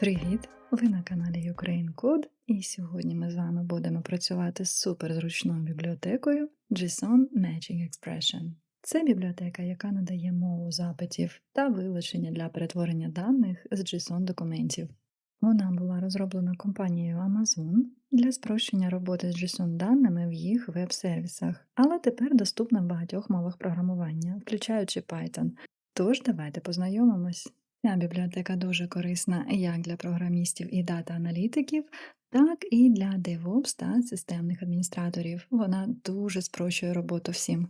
Привіт! Ви на каналі Ukraine Code, і сьогодні ми з вами будемо працювати з суперзручною бібліотекою JSON Matching Expression. Це бібліотека, яка надає мову запитів та вилучення для перетворення даних з JSON документів. Вона була розроблена компанією Amazon для спрощення роботи з JSON даними в їх веб-сервісах, але тепер доступна в багатьох мовах програмування, включаючи Python. Тож давайте познайомимось. Ця бібліотека дуже корисна як для програмістів і дата-аналітиків, так і для DevOps та системних адміністраторів. Вона дуже спрощує роботу всім.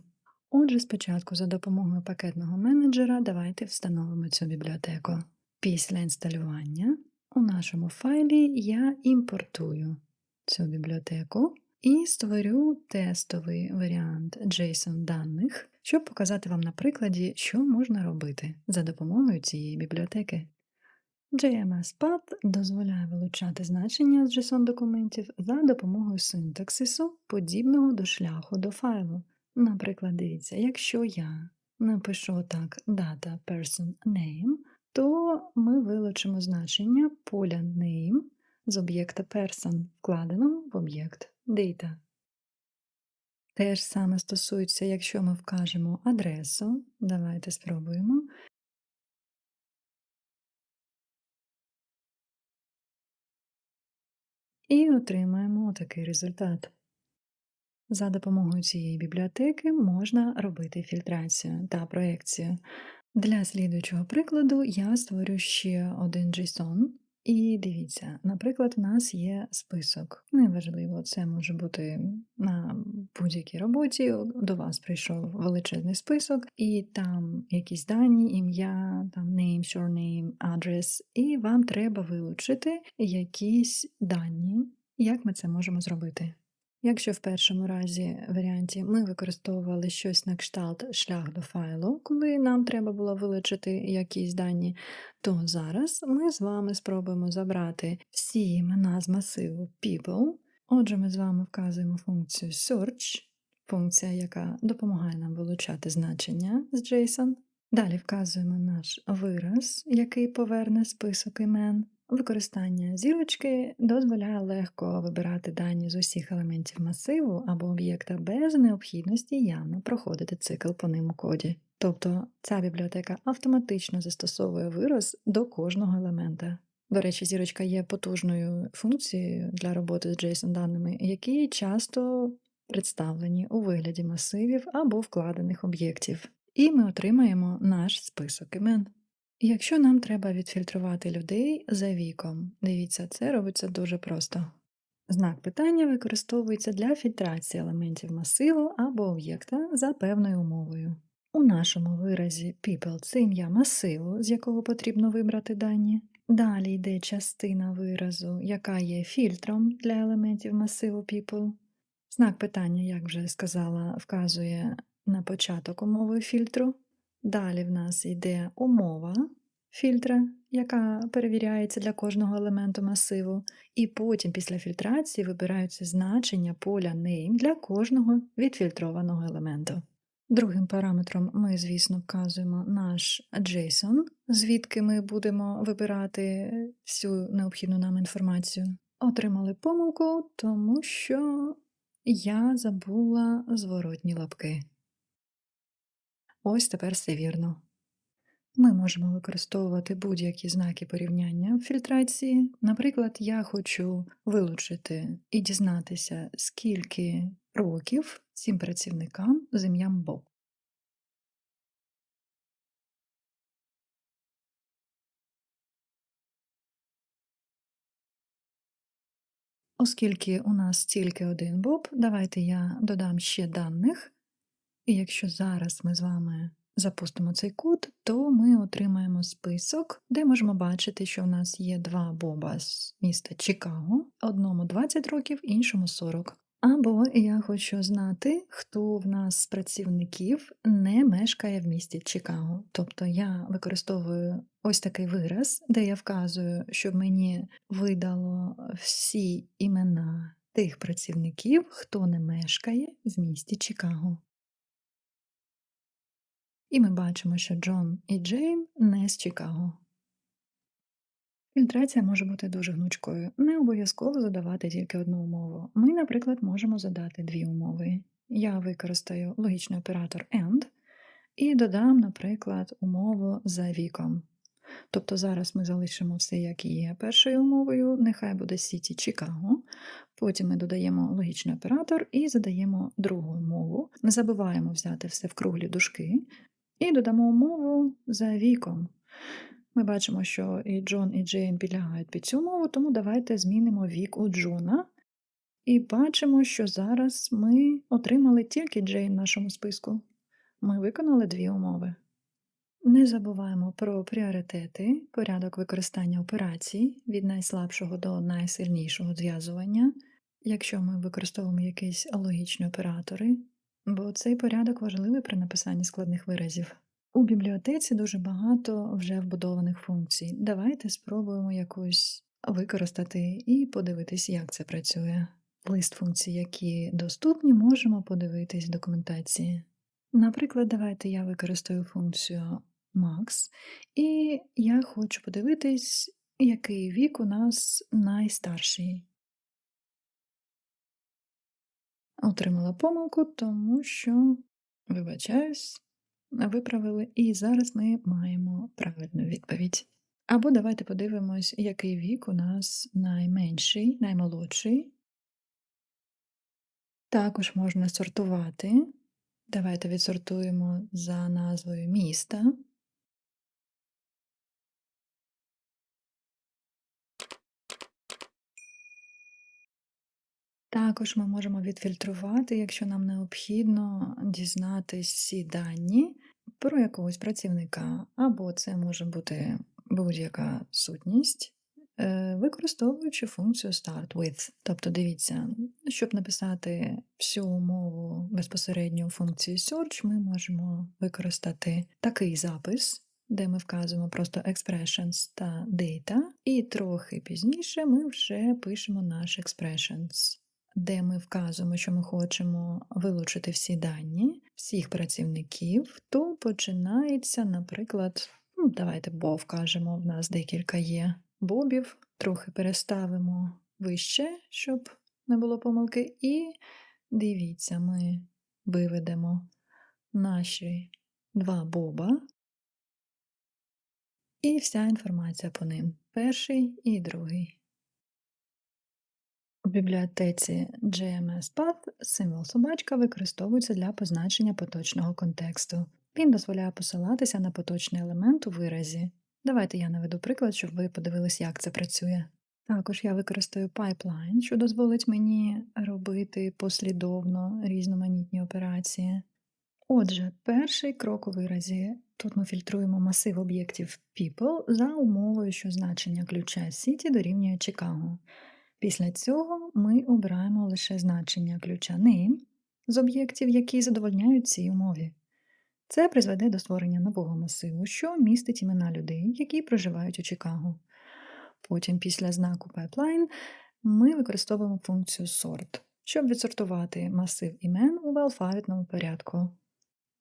Отже, спочатку за допомогою пакетного менеджера давайте встановимо цю бібліотеку. Після інсталювання у нашому файлі я імпортую цю бібліотеку і створю тестовий варіант JSON даних, щоб показати вам на прикладі, що можна робити за допомогою цієї бібліотеки. JMS-Path дозволяє вилучати значення з JSON документів за допомогою синтаксису, подібного до шляху до файлу. Наприклад, дивіться, якщо я напишу так data person name, то ми вилучимо значення поля name з об'єкта person, вкладеного в об'єкт data. Те ж саме стосується, якщо ми вкажемо адресу. Давайте спробуємо. І отримаємо такий результат. За допомогою цієї бібліотеки можна робити фільтрацію та проекцію. Для слідуючого прикладу я створю ще один JSON, і дивіться, наприклад, в нас є список. Неважливо, це може бути на будь-якій роботі. До вас прийшов величезний список, і там якісь дані, ім'я, там name, surname, адрес, і вам треба вилучити якісь дані. Як ми це можемо зробити? Якщо в першому разі варіанті ми використовували щось на кшталт шлях до файлу, коли нам треба було вилучити якісь дані, то зараз ми з вами спробуємо забрати всі імена з масиву people. Отже, ми з вами вказуємо функцію search, функція, яка допомагає нам вилучати значення з JSON. Далі вказуємо наш вираз, який поверне список імен. Використання зірочки дозволяє легко вибирати дані з усіх елементів масиву або об'єкта без необхідності явно проходити цикл по ним у коді. Тобто ця бібліотека автоматично застосовує вираз до кожного елемента. До речі, зірочка є потужною функцією для роботи з JSON даними, які часто представлені у вигляді масивів або вкладених об'єктів. І ми отримаємо наш список імен. Якщо нам треба відфільтрувати людей за віком, дивіться, це робиться дуже просто. Знак питання використовується для фільтрації елементів масиву або об'єкта за певною умовою. У нашому виразі people це ім'я масиву, з якого потрібно вибрати дані. Далі йде частина виразу, яка є фільтром для елементів масиву people. Знак питання, як вже сказала, вказує на початок умови фільтру. Далі в нас йде умова фільтра, яка перевіряється для кожного елементу масиву, і потім після фільтрації вибираються значення поля name для кожного відфільтрованого елементу. Другим параметром ми, звісно, вказуємо наш JSON, звідки ми будемо вибирати всю необхідну нам інформацію. Отримали помилку, тому що я забула зворотні лапки. Ось тепер все вірно. Ми можемо використовувати будь-які знаки порівняння в фільтрації. Наприклад, я хочу вилучити і дізнатися, скільки років цим працівникам з ім'ям Боб. Оскільки у нас тільки один Боб, давайте я додам ще даних. І якщо зараз ми з вами запустимо цей код, то ми отримаємо список, де можемо бачити, що в нас є два боба з міста Чикаго, одному 20 років, іншому 40. Або я хочу знати, хто в нас з працівників не мешкає в місті Чикаго. Тобто я використовую ось такий вираз, де я вказую, щоб мені видало всі імена тих працівників, хто не мешкає в місті Чикаго. І ми бачимо, що Джон і Джейн не з Чикаго. Фільтрація може бути дуже гнучкою. Не обов'язково задавати тільки одну умову. Ми, наприклад, можемо задати дві умови. Я використаю логічний оператор AND і додам, наприклад, умову за віком. Тобто зараз ми залишимо все, як є першою умовою, нехай буде Сіті Чикаго. Потім ми додаємо логічний оператор і задаємо другу умову. Не забуваємо взяти все в круглі дужки і додамо умову за віком. Ми бачимо, що і Джон, і Джейн підлягають під цю умову, тому давайте змінимо вік у Джона. І бачимо, що зараз ми отримали тільки Джейн в нашому списку. Ми виконали дві умови. Не забуваємо про пріоритети, порядок використання операцій від найслабшого до найсильнішого зв'язування, якщо ми використовуємо якісь логічні оператори, бо цей порядок важливий при написанні складних виразів. У бібліотеці дуже багато вже вбудованих функцій. Давайте спробуємо якусь використати і подивитись, як це працює. Лист функцій, які доступні, можемо подивитись в документації. Наприклад, давайте я використаю функцію Max, і я хочу подивитись, який вік у нас найстарший. Отримала помилку, тому що, вибачаюсь, виправили, і зараз ми маємо правильну відповідь. Або давайте подивимось, який вік у нас найменший, наймолодший. Також можна сортувати. Давайте відсортуємо за назвою міста. Також ми можемо відфільтрувати, якщо нам необхідно дізнатись всі дані про якогось працівника, або це може бути будь-яка сутність, е, використовуючи функцію Start with. Тобто, дивіться, щоб написати всю умову безпосередньо у функції search, ми можемо використати такий запис. Де ми вказуємо просто expressions та data, і трохи пізніше ми вже пишемо наш expressions де ми вказуємо, що ми хочемо вилучити всі дані всіх працівників, то починається, наприклад, ну, давайте Бо вкажемо, в нас декілька є бобів, трохи переставимо вище, щоб не було помилки. І дивіться, ми виведемо наші два боба. І вся інформація по ним перший і другий. У бібліотеці GMS-Path символ собачка використовується для позначення поточного контексту. Він дозволяє посилатися на поточний елемент у виразі. Давайте я наведу приклад, щоб ви подивились, як це працює. Також я використаю pipeline, що дозволить мені робити послідовно різноманітні операції. Отже, перший крок у виразі. Тут ми фільтруємо масив об'єктів people за умовою, що значення ключа City дорівнює Chicago. Після цього ми обираємо лише значення ключа name з об'єктів, які задовольняють цій умові. Це призведе до створення нового масиву, що містить імена людей, які проживають у Чикаго. Потім, після знаку pipeline, ми використовуємо функцію sort, щоб відсортувати масив імен у алфавітному порядку.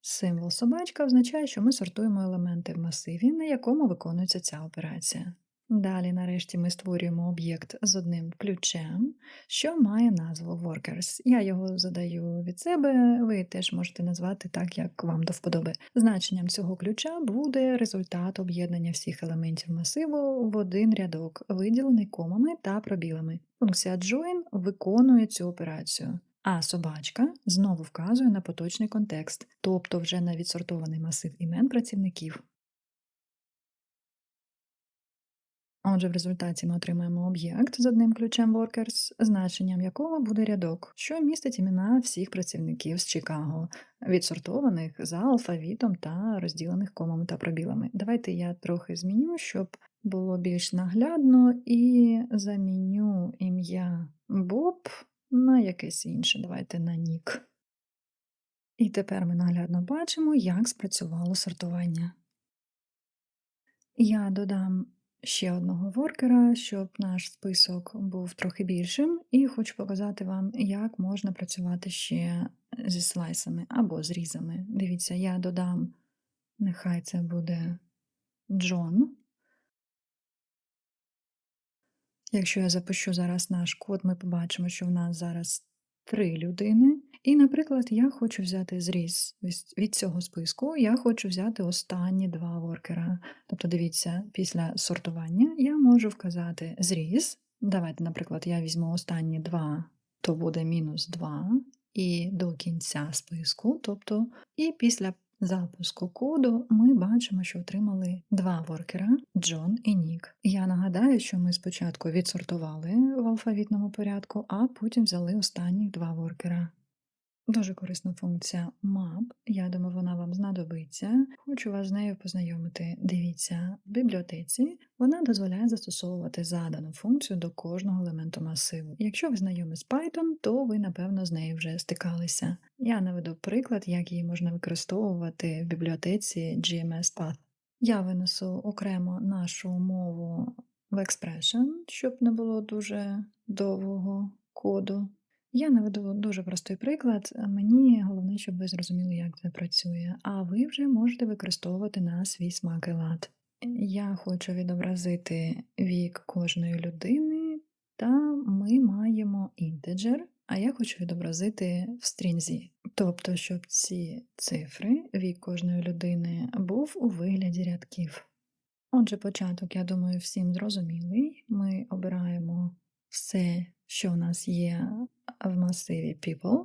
Символ собачка означає, що ми сортуємо елементи в масиві, на якому виконується ця операція. Далі, нарешті, ми створюємо об'єкт з одним ключем, що має назву Workers. Я його задаю від себе, ви теж можете назвати так, як вам до вподоби. Значенням цього ключа буде результат об'єднання всіх елементів масиву в один рядок, виділений комами та пробілами. Функція Join виконує цю операцію. А собачка знову вказує на поточний контекст, тобто вже на відсортований масив імен працівників. Отже, в результаті ми отримаємо об'єкт з одним ключем Workers, значенням якого буде рядок, що містить імена всіх працівників з Чикаго, відсортованих за алфавітом та розділених комами та пробілами. Давайте я трохи зміню, щоб було більш наглядно, і заміню ім'я Боб на якесь інше. Давайте на Нік. І тепер ми наглядно бачимо, як спрацювало сортування. Я додам ще одного воркера, щоб наш список був трохи більшим, і хочу показати вам, як можна працювати ще зі слайсами або зрізами. Дивіться, я додам, нехай це буде Джон. Якщо я запущу зараз наш код, ми побачимо, що в нас зараз три людини. І, наприклад, я хочу взяти зріз від- цього списку, я хочу взяти останні два воркера. Тобто, дивіться, після сортування я можу вказати зріз. Давайте, наприклад, я візьму останні два, то буде мінус 2, і до кінця списку, тобто, і після запуску коду ми бачимо, що отримали два воркера Джон і Нік. Я нагадаю, що ми спочатку відсортували в алфавітному порядку, а потім взяли останні два воркера. Дуже корисна функція map. Я думаю, вона вам знадобиться. Хочу вас з нею познайомити. Дивіться, в бібліотеці вона дозволяє застосовувати задану функцію до кожного елементу масиву. Якщо ви знайомі з Python, то ви, напевно, з нею вже стикалися. Я наведу приклад, як її можна використовувати в бібліотеці GMS-Path. Я винесу окремо нашу мову в Expression, щоб не було дуже довгого коду. Я наведу дуже простий приклад. Мені головне, щоб ви зрозуміли, як це працює, а ви вже можете використовувати на свій смак і лад. Я хочу відобразити вік кожної людини, та ми маємо інтеджер, а я хочу відобразити в стрінзі. Тобто, щоб ці цифри, вік кожної людини, був у вигляді рядків. Отже, початок, я думаю, всім зрозумілий. Ми обираємо все, що в нас є в масиві people.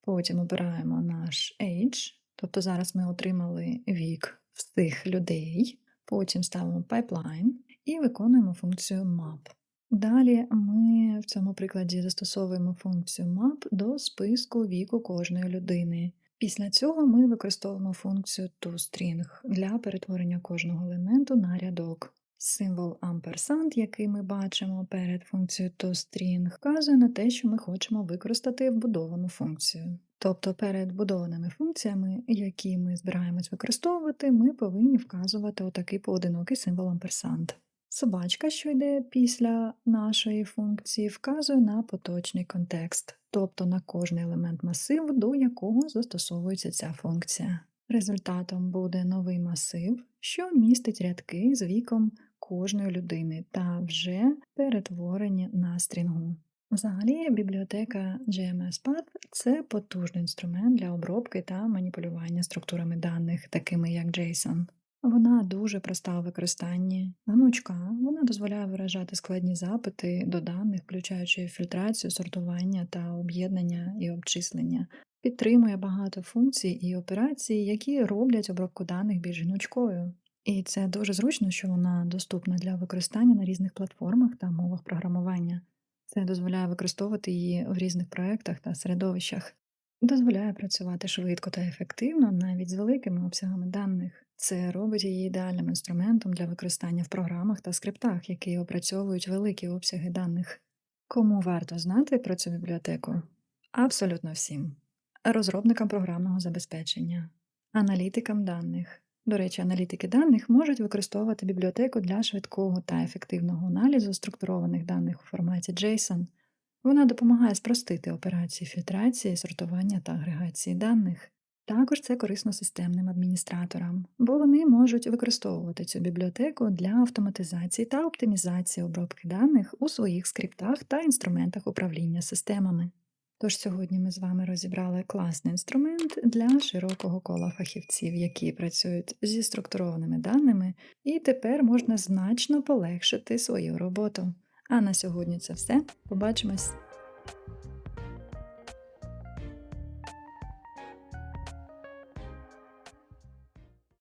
Потім обираємо наш age, тобто зараз ми отримали вік всіх людей. Потім ставимо pipeline і виконуємо функцію map. Далі ми в цьому прикладі застосовуємо функцію map до списку віку кожної людини. Після цього ми використовуємо функцію toString для перетворення кожного елементу на рядок. Символ ampersand, який ми бачимо перед функцією toString, вказує на те, що ми хочемо використати вбудовану функцію. Тобто перед вбудованими функціями, які ми збираємось використовувати, ми повинні вказувати отакий поодинокий символ ampersand. Собачка, що йде після нашої функції, вказує на поточний контекст, тобто на кожний елемент масиву, до якого застосовується ця функція. Результатом буде новий масив, що містить рядки з віком кожної людини та вже перетворені на стрінгу. Взагалі, бібліотека GMS-Path – це потужний інструмент для обробки та маніпулювання структурами даних, такими як JSON. Вона дуже проста у використанні, гнучка, вона дозволяє виражати складні запити до даних, включаючи фільтрацію, сортування та об'єднання і обчислення, підтримує багато функцій і операцій, які роблять обробку даних більш гнучкою. І це дуже зручно, що вона доступна для використання на різних платформах та мовах програмування. Це дозволяє використовувати її в різних проєктах та середовищах. Дозволяє працювати швидко та ефективно навіть з великими обсягами даних. Це робить її ідеальним інструментом для використання в програмах та скриптах, які опрацьовують великі обсяги даних. Кому варто знати про цю бібліотеку? Абсолютно всім. Розробникам програмного забезпечення, аналітикам даних. До речі, аналітики даних можуть використовувати бібліотеку для швидкого та ефективного аналізу структурованих даних у форматі JSON. Вона допомагає спростити операції фільтрації, сортування та агрегації даних. Також це корисно системним адміністраторам, бо вони можуть використовувати цю бібліотеку для автоматизації та оптимізації обробки даних у своїх скриптах та інструментах управління системами. Тож сьогодні ми з вами розібрали класний інструмент для широкого кола фахівців, які працюють зі структурованими даними, і тепер можна значно полегшити свою роботу. А на сьогодні це все. Побачимось!